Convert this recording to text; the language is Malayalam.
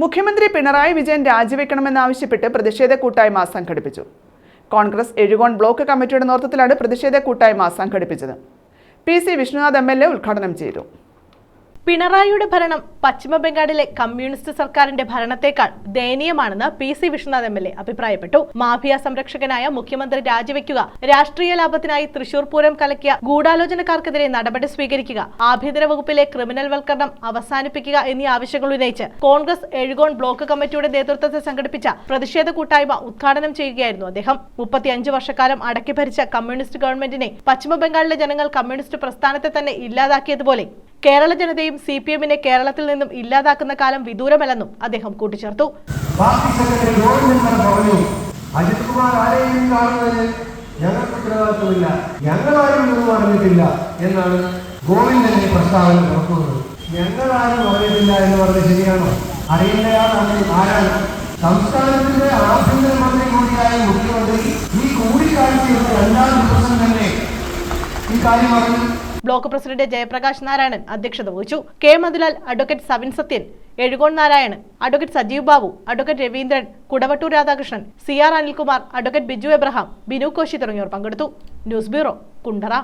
മുഖ്യമന്ത്രി പിണറായി വിജയൻ രാജിവെക്കണമെന്നാവശ്യപ്പെട്ട് പ്രതിഷേധ കൂട്ടായ്മ സംഘടിപ്പിച്ചു. കോൺഗ്രസ് എഴുകോൺ ബ്ലോക്ക് കമ്മിറ്റിയുടെ നേതൃത്വത്തിലാണ് പ്രതിഷേധ കൂട്ടായ്മ സംഘടിപ്പിച്ചത്. P C Vishnunath M L A ഉദ്ഘാടനം ചെയ്തു. പിണറായിയുടെ ഭരണം പശ്ചിമബംഗാളിലെ കമ്മ്യൂണിസ്റ്റ് സർക്കാരിന്റെ ഭരണത്തെക്കാൾ ദയനീയമാണെന്ന് P C Vishwanath M L A അഭിപ്രായപ്പെട്ടു. മാഫിയ സംരക്ഷകനായ മുഖ്യമന്ത്രി രാജിവെക്കുക രാഷ്ട്രീയ ലാഭത്തിനായി തൃശൂർ പൂരം കലക്കിയ ഗൂഢാലോചനക്കാർക്കെതിരെ നടപടി സ്വീകരിക്കുക ആഭ്യന്തര വകുപ്പിലെ ക്രിമിനൽ വൽക്കരണം അവസാനിപ്പിക്കുക എന്നീ ആവശ്യങ്ങൾ ഉന്നയിച്ച് കോൺഗ്രസ് എഴുകോൺ ബ്ലോക്ക് കമ്മിറ്റിയുടെ നേതൃത്വത്തിൽ സംഘടിപ്പിച്ച പ്രതിഷേധ കൂട്ടായ്മ ഉദ്ഘാടനം ചെയ്യുകയായിരുന്നു അദ്ദേഹം. മുപ്പത്തിയഞ്ച് വർഷക്കാലം അടക്കി ഭരിച്ച കമ്മ്യൂണിസ്റ്റ് ഗവൺമെന്റിനെ പശ്ചിമബംഗാളിലെ ജനങ്ങൾ കമ്മ്യൂണിസ്റ്റ് പ്രസ്ഥാനത്തെ തന്നെ ഇല്ലാതാക്കിയതുപോലെ കേരള ജനതയും സി പി എമ്മിനെ കേരളത്തിൽ നിന്നും ഇല്ലാതാക്കുന്ന കാലം വിദൂരമല്ലെന്നും അദ്ദേഹം കൂട്ടിച്ചേർത്തു. അജിത് കുമാർ ആരെയും ഒന്നും എന്നാണ് പ്രസ്താവന കൂടിയായ മുഖ്യമന്ത്രി ഈ കൂടിക്കാഴ്ചയുടെ രണ്ടാം ദിവസം തന്നെ ഈ കാര്യം ബ്ലോക്ക് പ്രസിഡന്റ് ജയപ്രകാശ് നാരായണൻ അധ്യക്ഷത വഹിച്ചു. K. Madhulal advocate Savin Sathyan Ezhukone Narayanan advocate Sajeev Babu advocate Raveendran Kudavattoor Radhakrishnan C R Anilkumar advocate Biju Abraham Binu Koshy തുടങ്ങിയവർ പങ്കെടുത്തു. News bureau Kundara.